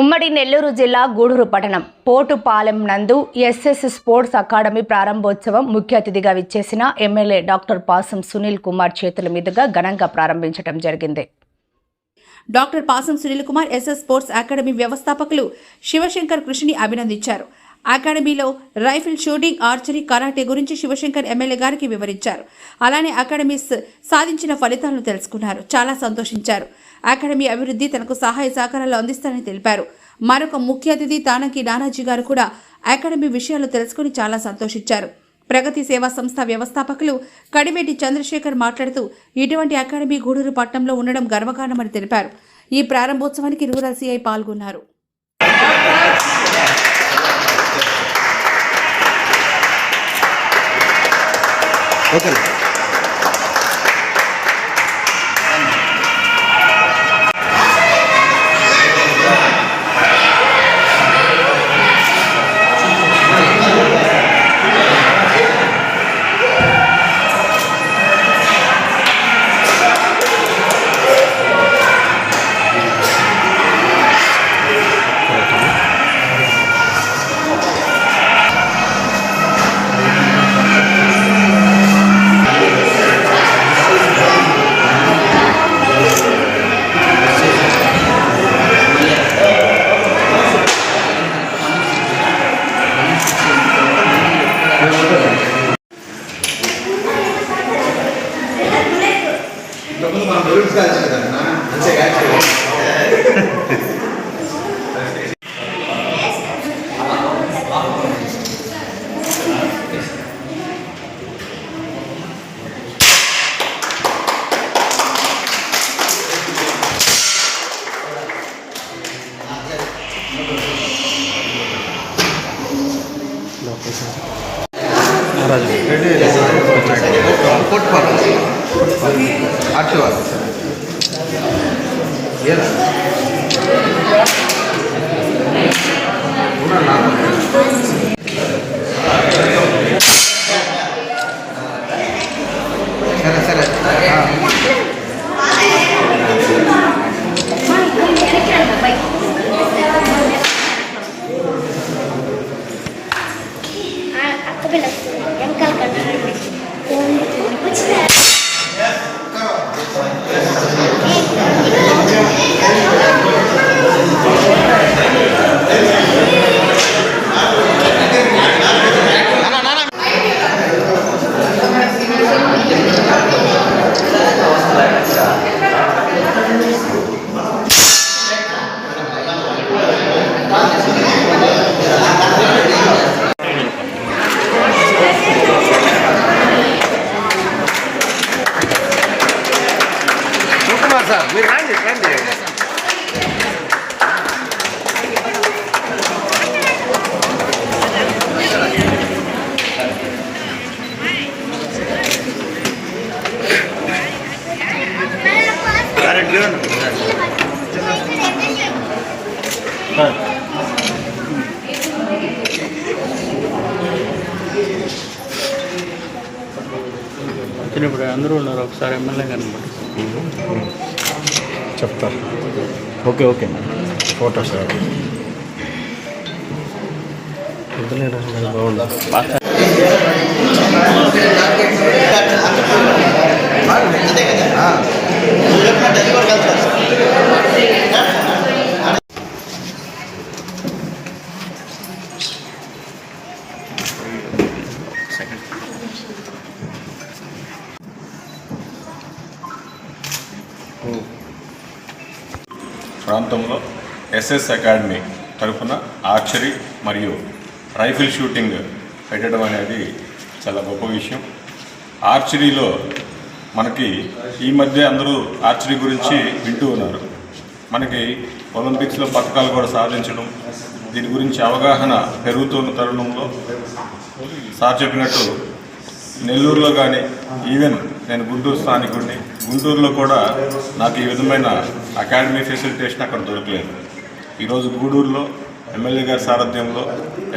ఉమ్మడి నెల్లూరు జిల్లా గూడూరు పట్టణం. పోటుపాలెం నందు ఎస్ఎస్ స్పోర్ట్స్ అకాడమీ ప్రారంభోత్సవం ముఖ్య అతిథిగా విచ్చేసిన ఎమ్మెల్యే డాక్టర్ పాసం సునీల్ కుమార్ చేతుల మీదుగా ఘనంగా ప్రారంభించడం జరిగింది. Doctor Pasam Sunil Kumar SS sports academy వ్యవస్థాపకులు శివశంకర్ కృషిని అభినందించారు. అకాడమీలో రైఫిల్ షూటింగ్ ఆర్చరీ కరాటే గురించి శివశంకర్ ఎమ్మెల్యే గారికి వివరించారు. అలానే అకాడమీస్ సాధించిన ఫలితాలను తెలుసుకున్నారు. చాలా సంతోషించారు. అకాడమీ అభివృద్ధి తనకు సహాయ సహకారాలు అందిస్తారని తెలిపారు. మరొక ముఖ్య అతిథి తానకి నానాజీ గారు కూడా అకాడమీ విషయాలు తెలుసుకుని చాలా సంతోషించారు. ప్రగతి సేవా సంస్థ వ్యవస్థాపకులు కడివేటి చంద్రశేఖర్ మాట్లాడుతూ ఇటువంటి అకాడమీ గూడూరు పట్టణంలో ఉండడం గర్వకారణమని తెలిపారు. ఈ ప్రారంభోత్సవానికి రూరల్ సిఐ పాల్గొన్నారు. ఓకే ಆಶೀರ್ವಾದ ಸರ್ ಏನು రండి రండి వచ్చినప్పుడు అందరూ ఉన్నారు ఒకసారి ఎమ్మెల్యే కనబడి చెప్తారు. ఓకే ఓకే ఫోటోస్ బాగుంది. ప్రాంతంలో ఎస్ఎస్ అకాడమీ తరఫున ఆర్చరీ మరియు రైఫిల్ షూటింగ్ పెట్టడం అనేది చాలా గొప్ప విషయం. ఆర్చరీలో మనకి ఈ మధ్య అందరూ ఆర్చరీ గురించి వింటూ ఉన్నారు. మనకి ఒలింపిక్స్లో పథకాలు కూడా సాధించడం దీని గురించి అవగాహన పెరుగుతున్న తరుణంలో సార్ చెప్పినట్టు నెల్లూరులో కానీ ఈవెన్ నేను గుంటూరు స్థానికుడిని గుంటూరులో కూడా నాకు ఈ విధమైన అకాడమీ ఫెసిలిటేషన్ అక్కడ దొరకలేదు. ఈరోజు గూడూరులో ఎమ్మెల్యే గారి సారథ్యంలో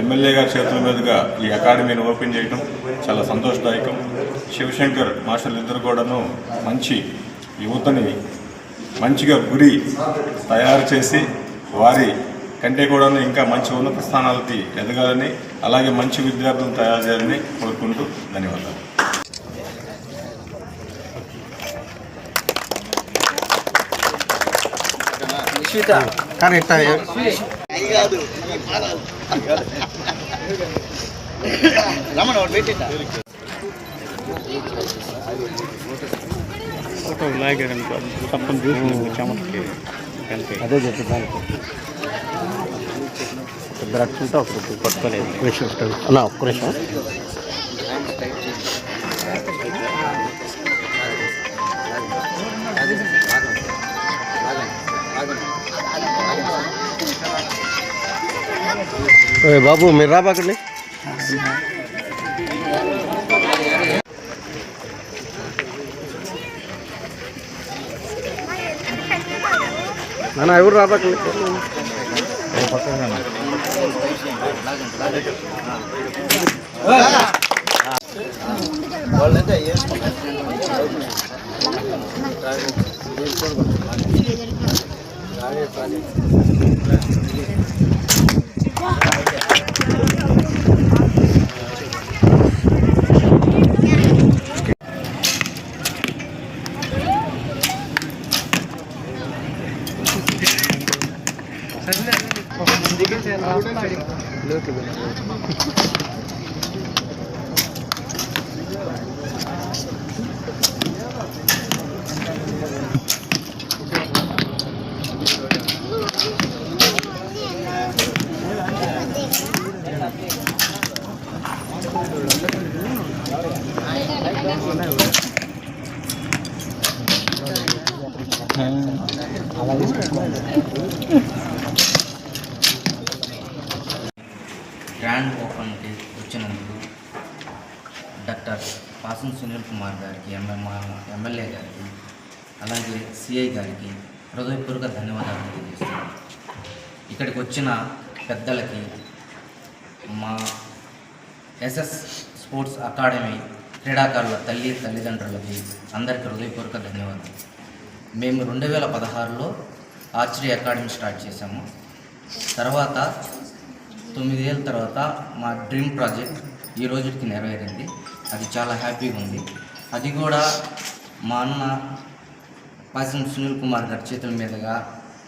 ఎమ్మెల్యే గారి చేతుల మీదుగా ఈ అకాడమీని ఓపెన్ చేయడం చాలా సంతోషదాయకం. శివశంకర్ మాస్టర్లు ఇద్దరు కూడాను మంచి యువతని మంచిగా గురి తయారు చేసి వారి కంటే కూడాను ఇంకా మంచి ఉన్నత స్థానాలకి ఎదగాలని అలాగే మంచి విద్యార్థులను తయారు చేయాలని కోరుకుంటూ ధన్యవాదాలు. కరెక్ట్ ఫోటో లాగారు అనుకో తప్పని చూసి చెమటకి అంతే అదే చెప్తున్నాను ఇద్దరు అట్టుంటే ఒకరు పట్టుకోలేదు. అన్న ఒక్క నిమిషం. బాబు మీరు రాబాకండి నాన్న ఎవరు రాబాకండి గ్రాండ్ ఓపెన్కి వచ్చినందుకు డాక్టర్ పాసం సునీల్ కుమార్ గారికి ఎంఎం ఎమ్మెల్యే గారికి అలాగే సిఐ గారికి హృదయపూర్వక ధన్యవాదాలు తెలియజేస్తున్నాను. ఇక్కడికి వచ్చిన పెద్దలకి మా ఎస్ఎస్ స్పోర్ట్స్ అకాడమీ క్రీడాకారుల తల్లి తల్లిదండ్రులకి అందరికీ హృదయపూర్వక ధన్యవాదాలు. మేము రెండు వేల పదహారులో ఆర్చరీ అకాడమీ స్టార్ట్ చేశాము. తర్వాత తొమ్మిదేళ్ళ తర్వాత మా డ్రీమ్ ప్రాజెక్ట్ ఈ రోజుకి నెరవేరింది. అది చాలా హ్యాపీగా ఉంది. అది కూడా మా అన్న పాసం సునీల్ కుమార్ గారి చేతుల మీదుగా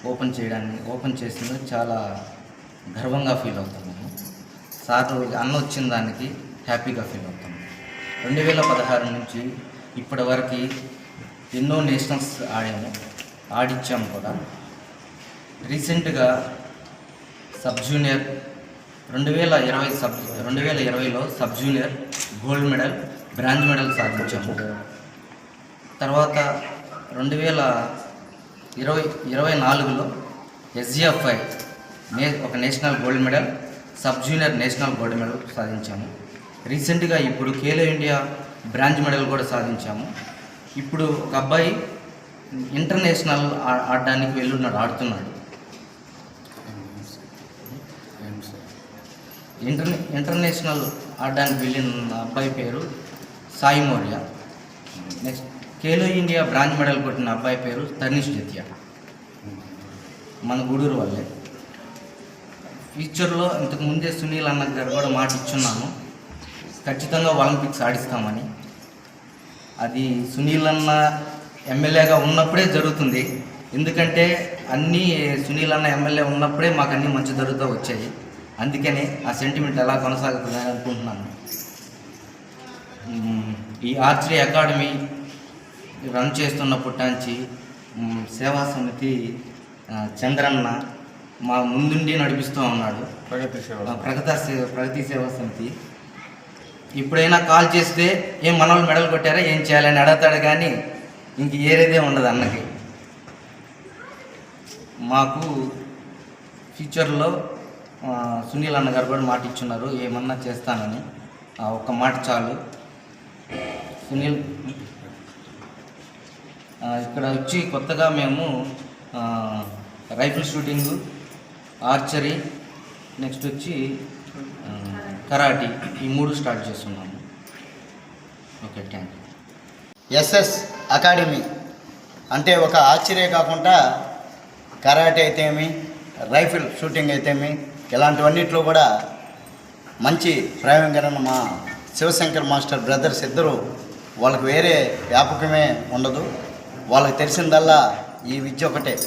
ఓపెన్ చేయడాన్ని ఓపెన్ చేసింది చాలా గర్వంగా ఫీల్ అవుతున్నాము సార్ అన్న వచ్చిన దానికి హ్యాపీగా ఫీల్ అవుతాము రెండు వేల పదహారు నుంచి ఇప్పటి వరకు ఎన్నో నేషనల్స్ ఆడాము ఆడిచ్చాము కూడా. రీసెంట్గా సబ్ జూనియర్ రెండు వేల ఇరవై సబ్ రెండు వేల ఇరవైలో sub junior gold medal bronze medal సాధించాము. తర్వాత రెండు వేల ఇరవై ఇరవై నాలుగులో ఎస్జిఎఫ్ఐ నే ఒక national gold medal sub junior national gold medal సాధించాము. రీసెంట్గా ఇప్పుడు ఖేలో ఇండియా బ్రాంజ్ మెడల్ కూడా సాధించాము. ఇప్పుడు ఒక అబ్బాయి ఇంటర్నేషనల్ ఆడడానికి వెళ్ళున్నాడు ఆడుతున్నాడు. ఇంటర్ ఇంటర్నేషనల్ ఆడడానికి వెళ్ళిన అబ్బాయి పేరు Sai Maurya. Next Khelo India bronze medal కొట్టిన అబ్బాయి పేరు తనీష్ జతియా. మన గూడూరు వాళ్ళే. ఫ్యూచర్లో ఇంతకు ముందే సునీల్ అన్న గారు కూడా మాట ఇచ్చున్నాను. ఖచ్చితంగా ఒలింపిక్స్ ఆడిస్తామని. అది సునీల్ అన్న ఎమ్మెల్యేగా ఉన్నప్పుడే జరుగుతుంది. ఎందుకంటే అన్నీ సునీల్ అన్న ఎమ్మెల్యే ఉన్నప్పుడే మాకు అన్నీ మంచి జరుగుతూ వచ్చాయి. అందుకనే ఆ సెంటిమెంట్ ఎలా కొనసాగుతుందని అనుకుంటున్నాను. ఈ ఆర్చరీ అకాడమీ రన్ చేస్తున్నప్పటి నుంచి మ్మ్, సేవా సమితి చంద్రన్న మా ముందుండి నడిపిస్తూ ఉన్నాడు. ప్రగతి సేవ ప్రగత సేవా సమితి. ఇప్పుడైనా కాల్ చేస్తే ఏం మన వాళ్ళు మెడల్ కొట్టారా? ఏం చేయాలని అడగతాడు కానీ ఇంక ఏరేదే ఉండదు అన్నకి. మాకు ఫ్యూచర్లో సునీల్ అన్న గారు కూడా మాట ఇచ్చున్నారు ఏమన్నా చేస్తానని. ఆ ఒక్క మాట చాలు. సునీల్. ఇక్కడ వచ్చి కొత్తగా మేము రైఫిల్ షూటింగు ఆర్చరీ నెక్స్ట్ వచ్చి కరాటీ ఈ మూడు స్టార్ట్ చేస్తున్నాము. Okay thank you. SS academy అంటే ఒక ఆశ్చర్య కాకుండా కరాటే అయితేమి రైఫిల్ షూటింగ్ అయితేమి ఇలాంటివన్నిట్లో కూడా మంచి ప్రయోగం మా శివశంకర్ మాస్టర్ బ్రదర్స్ ఇద్దరు వాళ్ళకి వేరే వ్యాపకమే ఉండదు. వాళ్ళకి తెలిసిందల్లా ఈ విద్య ఒకటే.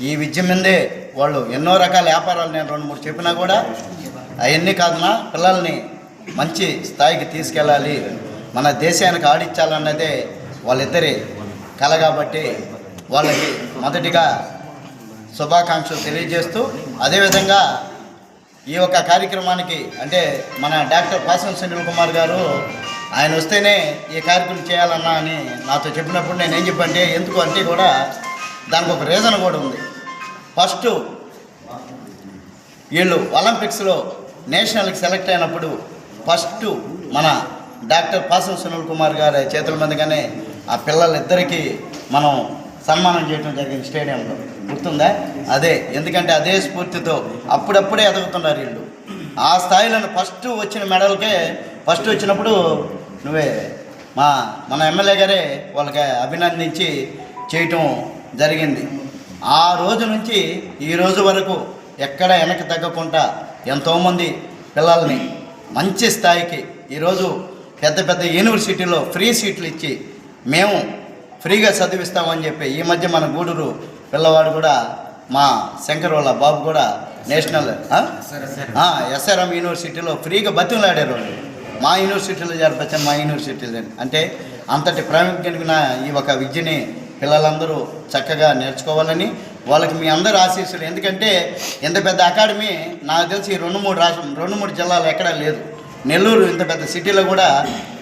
ఈ విద్య మీదే వాళ్ళు ఎన్నో రకాల వ్యాపారాలు నేను రెండు మూడు చెప్పినా కూడా అవన్నీ కాదునా పిల్లల్ని మంచి స్థాయికి తీసుకెళ్ళాలి. మన దేశానికి ఆడించాలన్నదే వాళ్ళిద్దరి కల కాబట్టి వాళ్ళకి మొదటిగా శుభాకాంక్షలు తెలియజేస్తూ అదేవిధంగా ఈ యొక్క కార్యక్రమానికి అంటే మన డాక్టర్ పాసం సునీల్ కుమార్ గారు ఆయన వస్తేనే ఈ కార్యక్రమం చేయాలన్నా అని నాతో చెప్పినప్పుడు నేను ఏం చెప్పంటే ఎందుకు అంటే కూడా దానికి ఒక రీజన్ కూడా ఉంది. ఫస్ట్ వీళ్ళు ఒలింపిక్స్లో నేషనల్కి సెలెక్ట్ అయినప్పుడు ఫస్ట్ మన డాక్టర్ పాసం సునీల్ కుమార్ గారి చేతుల మీదుగానే ఆ పిల్లలిద్దరికీ మనం సన్మానం చేయడం జరిగింది స్టేడియంలో. గుర్తుందా? అదే. ఎందుకంటే అదే స్ఫూర్తితో అప్పుడప్పుడే ఎదుగుతున్నారు వీళ్ళు. ఆ స్థాయిలో ఫస్ట్ వచ్చిన మెడల్కే ఫస్ట్ వచ్చినప్పుడు నువ్వే మా మన ఎమ్మెల్యే గారే వాళ్ళకి అభినందించి చేయటం జరిగింది. ఆ రోజు నుంచి ఈ రోజు వరకు ఎక్కడ వెనక్కి తగ్గకుండా ఎంతోమంది పిల్లల్ని మంచి స్థాయికి ఈరోజు పెద్ద పెద్ద యూనివర్సిటీలో ఫ్రీ సీట్లు ఇచ్చి మేము ఫ్రీగా చదివిస్తామని చెప్పి ఈ మధ్య మన గూడూరు పిల్లవాడు కూడా మా శంకర్ వాళ్ళ బాబు కూడా నేషనల్ ఎస్ఆర్ఎం యూనివర్సిటీలో ఫ్రీగా బతిమలాడారు వాళ్ళు. మా యూనివర్సిటీలో చేరపచ్చాను మా యూనివర్సిటీలో అంటే అంతటి ప్రాముఖ్యమైన ఈ ఒక విద్యని పిల్లలందరూ చక్కగా నేర్చుకోవాలని వాళ్ళకి మీ అందరు ఆశీస్సులు. ఎందుకంటే ఇంత పెద్ద అకాడమీ నాకు తెలిసి రెండు మూడు రాష్ట్రం రెండు మూడు జిల్లాలు ఎక్కడా లేదు. నెల్లూరు ఇంత పెద్ద సిటీలో కూడా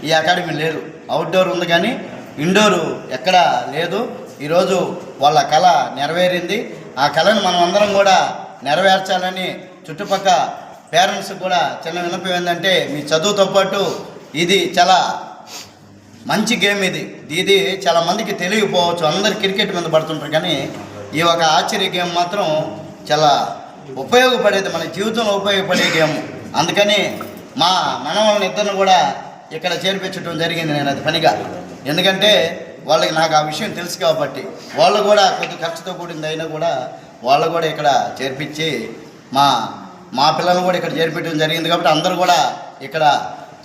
ఈ అకాడమీ లేదు. అవుట్డోర్ ఉంది కానీ ఇండోరు ఎక్కడా లేదు. ఈరోజు వాళ్ళ కళ నెరవేరింది. ఆ కళను మనం అందరం కూడా నెరవేర్చాలని చుట్టుపక్క పేరెంట్స్ కూడా చిన్న విన్నపం ఏంటంటే మీ చదువుతో పాటు ఇది చాలా మంచి గేమ్ ఇది. ఇది చాలా మందికి తెలియకపోవచ్చు. అందరు క్రికెట్ మీద పడుతుంటారు. కానీ ఈ ఒక ఆశ్చర్య గేమ్ మాత్రం చాలా ఉపయోగపడేది. మన జీవితంలో ఉపయోగపడే గేమ్. అందుకని మా మనవాళ్ళని ఇద్దరిని కూడా ఇక్కడ చేర్పించడం జరిగింది. నేను అది పనిగా ఎందుకంటే వాళ్ళకి నాకు ఆ విషయం తెలుసు కాబట్టి వాళ్ళు కూడా కొద్ది ఖర్చుతో కూడింది అయినా కూడా వాళ్ళు కూడా ఇక్కడ చేర్పించి మా మా పిల్లలను కూడా ఇక్కడ చేర్పించడం జరిగింది కాబట్టి అందరూ కూడా ఇక్కడ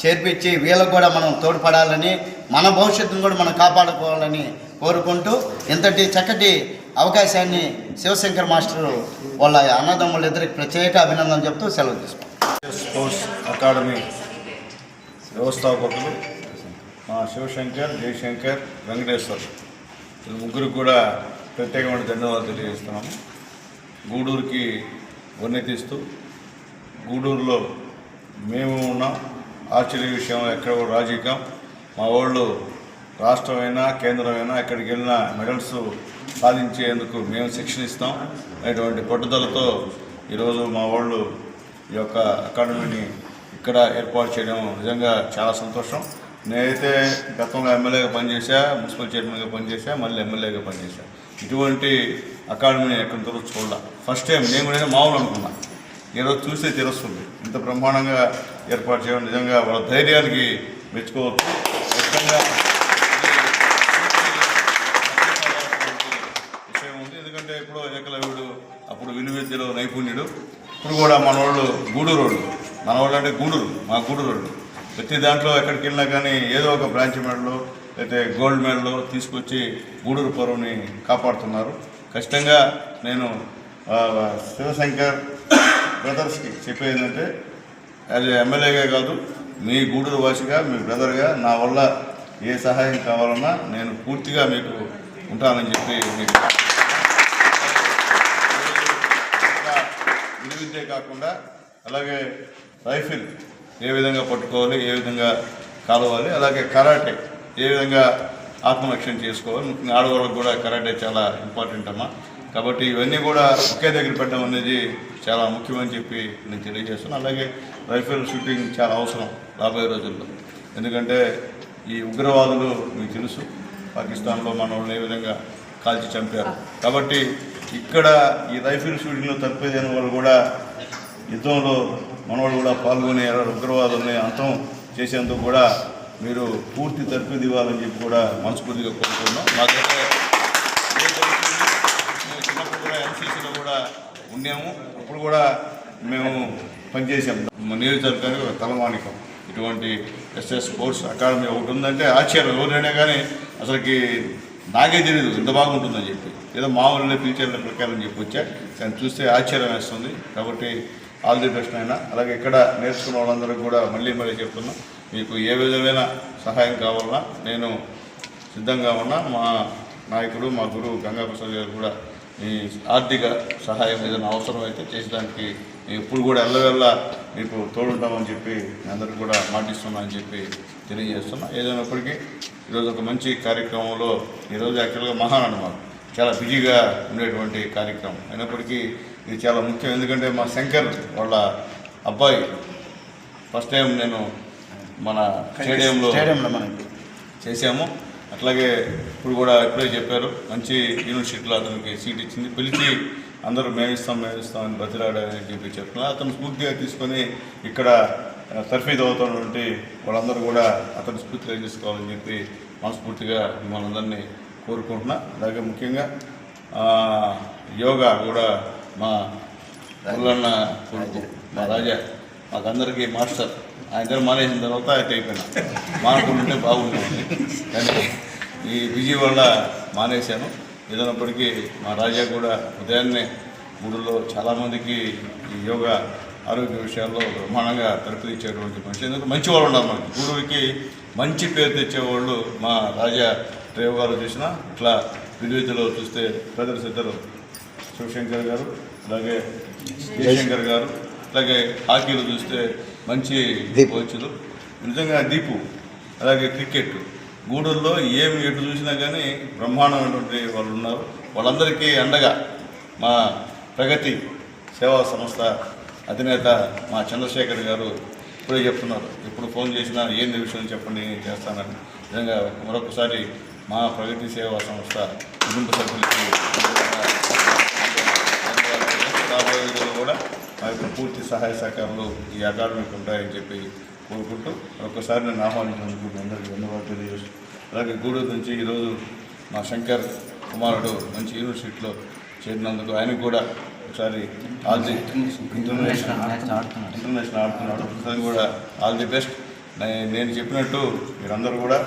చేర్పించి వీళ్ళకు కూడా మనం తోడ్పడాలని మన భవిష్యత్తును కూడా మనం కాపాడుకోవాలని కోరుకుంటూ ఇంతటి చక్కటి అవకాశాన్ని శివశంకర్ మాస్టరు వాళ్ళ అన్నదమ్ముల ఇద్దరికి ప్రత్యేక అభినందన చెప్తూ సెలవు తీసుకుంటాం స్పోర్ట్స్ అకాడమీ వ్యవస్థాపకులు మా శివశంకర్ జయశంకర్ వెంకటేశ్వర్. ఈ ముగ్గురు కూడా ప్రత్యేకమైన ధన్యవాదాలు తెలియజేస్తున్నాము. గూడూరుకి తీస్తూ గూడూరులో మేము ఉన్నాం. ఆశ్చర్య విషయం ఎక్కడ కూడా రాజకీయం మా వాళ్ళు రాష్ట్రమైనా కేంద్రమైనా ఎక్కడికి వెళ్ళినా మెడల్స్ సాధించేందుకు మేము శిక్షణ ఇస్తాం. అనేటువంటి పట్టుదలతో ఈరోజు మా వాళ్ళు ఈ యొక్క అకాడమీని ఇక్కడ ఏర్పాటు చేయడం నిజంగా చాలా సంతోషం. నేనైతే గతంలో ఎమ్మెల్యేగా పనిచేశా మున్సిపల్ చైర్మన్గా పనిచేశా మళ్ళీ ఎమ్మెల్యేగా పనిచేశా. ఇటువంటి అకాడమీని ఎక్కడ చూడాల. ఫస్ట్ టైం నేను కూడా మామూలు అనుకున్నా. ఈరోజు చూస్తే తెలుస్తుంది. ఇంత బ్రహ్మాండంగా ఏర్పాటు చేయడం నిజంగా వాళ్ళ ధైర్యానికి మెచ్చుకోవచ్చు ఖచ్చితంగా విషయం ఉంది. ఎందుకంటే ఇప్పుడు ఏకలవ్యుడు అప్పుడు విలువిద్యలో నైపుణ్యుడు. ఇప్పుడు కూడా మనవాళ్ళు గూడూరు వాళ్ళు మనవాళ్ళు అంటే గూడూరు. మా గూడూరు వాళ్ళు ప్రతి దాంట్లో ఎక్కడికి వెళ్ళినా కానీ ఏదో ఒక బ్రాంచ్ మెడలో లేకపోతే గోల్డ్ మెడలో తీసుకొచ్చి గూడూరు పరువుని కాపాడుతున్నారు. ఖచ్చితంగా నేను శివశంకర్ బ్రదర్స్కి చెప్పేది ఏంటంటే యాజ్ ఎమ్మెల్యేగా కాదు మీ గూడూరు వాసిగా మీ బ్రదర్గా నా వల్ల ఏ సహాయం కావాలన్నా నేను పూర్తిగా మీకు ఉంటానని చెప్పి మీకు ఇంకా ఇది కాకుండా అలాగే రైఫిల్ ఏ విధంగా పట్టుకోవాలి ఏ విధంగా కాలవాలి అలాగే కరాటే ఏ విధంగా ఆత్మరక్షణ చేసుకోవాలి ముఖ్యంగా ఆడవాళ్ళకు కూడా కరాటే చాలా ఇంపార్టెంట్ అమ్మా. కాబట్టి ఇవన్నీ కూడా ఒకే దగ్గర పెట్టడం అనేది చాలా ముఖ్యమని చెప్పి నేను తెలియజేస్తున్నాను. అలాగే రైఫిల్ షూటింగ్ చాలా అవసరం రాబోయే రోజుల్లో. ఎందుకంటే ఈ ఉగ్రవాదులు మీకు తెలుసు పాకిస్తాన్లో మన వాళ్ళని ఏ విధంగా కాల్చి చంపారు. కాబట్టి ఇక్కడ ఈ రైఫిల్ షూటింగ్లో తప్పేదైన వాళ్ళు కూడా యుద్ధంలో మనవాళ్ళు కూడా పాల్గొని ఉగ్రవాదుల్ని అంతం చేసేందుకు కూడా మీరు పూర్తి తర్ఫీదు ఇవ్వాలని చెప్పి కూడా మనస్ఫూర్తిగా కోరుకుంటున్నాం. మాకైతే దగ్గర మేము చిన్నప్పుడు కూడా ఎన్సీసీలో కూడా ఉన్నాము. అప్పుడు కూడా మేము పనిచేసాం మా నియోజకవర్గానికి ఒక తలమానికం. ఇటువంటి ఎస్ఎస్ స్పోర్ట్స్ అకాడమీ ఒకటి ఉందంటే ఆశ్చర్యం ఎవరైనా కానీ అసలుకి నాకే తెలియదు ఎంత బాగుంటుందని చెప్పి. ఏదో మామూలు టీచర్ల ప్రకారం చెప్పి వచ్చా కానీ చూస్తే ఆశ్చర్యం వేస్తుంది. కాబట్టి ఆల్ ది బెస్ట్ అయినా అలాగే ఇక్కడ నేర్చుకున్న వాళ్ళందరికీ కూడా మళ్ళీ మళ్ళీ చెప్తున్నా మీకు ఏ విధమైన సహాయం కావాలన్నా నేను సిద్ధంగా ఉన్నా. మా నాయకుడు మా గురువు గంగాప్రసాద్ గారు కూడా ఈ ఆర్థిక సహాయం ఏదైనా అవసరం అయితే చేసేదానికి ఎప్పుడు కూడా ఎల్లవెల్ల మీకు తోడుంటామని చెప్పి అందరూ అందరికీ కూడా మాటిస్తున్నా అని చెప్పి తెలియజేస్తున్నా. ఏదైనప్పటికీ ఈరోజు ఒక మంచి కార్యక్రమంలో ఈరోజు యాక్చువల్గా మహానాడు మాకు చాలా బిజీగా ఉండేటువంటి కార్యక్రమం. అయినప్పటికీ ఇది చాలా ముఖ్యం. ఎందుకంటే మా శంకర్ వాళ్ళ అబ్బాయి ఫస్ట్ టైం నేను మన స్టేడియంలో చేశాము. అట్లాగే ఇప్పుడు కూడా ఇప్పుడే చెప్పారు మంచి యూనివర్సిటీలో అతనికి సీట్ ఇచ్చింది. పిలిచి అందరూ మేము ఇస్తాం మేము ఇస్తాం అని బతిలాడని చెప్పి చెప్తున్నారు. అతను స్ఫూర్తిగా తీసుకొని ఇక్కడ తర్ఫీదు అవుతున్నటువంటి వాళ్ళందరూ కూడా అతను స్ఫూర్తిగా తీసుకోవాలని చెప్పి మనస్ఫూర్తిగా మిమ్మల్ని అందరినీ కోరుకుంటున్నా. అలాగే ముఖ్యంగా యోగా కూడా మా ఊళ్ళన్న కొడుకు మా రాజా మాకందరికీ మాస్టర్. ఆయన దగ్గర మానేసిన తర్వాత అయితే అయిపోయినా. మానకుంటుంటే బాగుంటుంది. కానీ ఈ బిజీ వల్ల మానేశాను. ఏదైనప్పటికీ మా రాజా కూడా ఉదయాన్నే గుడిలో చాలామందికి ఈ యోగా ఆరోగ్య విషయాల్లో బ్రహ్మాండంగా తరపులు ఇచ్చేటువంటి మనిషి. ఎందుకంటే మంచి వాళ్ళు ఉన్నారు మనకి. గురువుకి మంచి పేరు తెచ్చేవాళ్ళు మా రాజా ప్రయోగాలు చేసిన ఇట్లా విద్యుత్తులో చూస్తే బ్రదర్స్ ఇద్దరు శివశంకర్ గారు అలాగే జయశంకర్ గారు అలాగే హాకీలో చూస్తే మంచి కోచ్లు. నిజంగా దీపు అలాగే క్రికెట్. గూడూరులో ఏమి ఎటు చూసినా కానీ బ్రహ్మాండమైనటువంటి వాళ్ళు ఉన్నారు. వాళ్ళందరికీ అండగా మా ప్రగతి సేవా సంస్థ అధినేత మా చంద్రశేఖర్ గారు ఇప్పుడే చెప్తున్నారు. ఎప్పుడు ఫోన్ చేసినా ఏంది విషయం చెప్పండి నేను చేస్తానని. నిజంగా మరొకసారి మా ప్రగతి సేవా సంస్థ కుటుంబ సభ్యులకి కూడా మా యొక్క పూర్తి సహాయ సహకారాలు ఈ అకాడమీకి ఉంటాయని చెప్పి కోరుకుంటూ ఒక్కసారి నేను ఆహ్వానించినందుకు మీ అందరికీ ధన్యవాదాలు తెలియజేస్తూ అలాగే గూడూరు నుంచి ఈరోజు మా శంకర్ కుమారుడు మంచి యూనివర్సిటీలో చేరినందుకు ఆయనకు కూడా ఒకసారి ఆల్ ది ఇంటర్నేషనల్ ఇంటర్నేషనల్ ఆడుతున్నాడు. ఒకసారి కూడా ఆల్ ది బెస్ట్. నేను చెప్పినట్టు మీరందరూ కూడా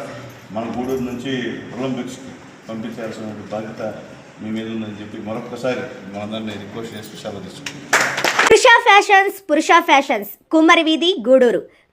మన గూడూరు నుంచి ఒలింపిక్స్కి పంపించాల్సిన బాధ్యత మీ మీద ఉందని చెప్పి మరొకసారి మనందరినీ రిక్వెస్ట్ చేసి సెలవు తీసుకుంటాం పురుష ఫ్యాషన్స్ పురుష ఫ్యాషన్స్ కుమ్మరి వీధి గూడూరు.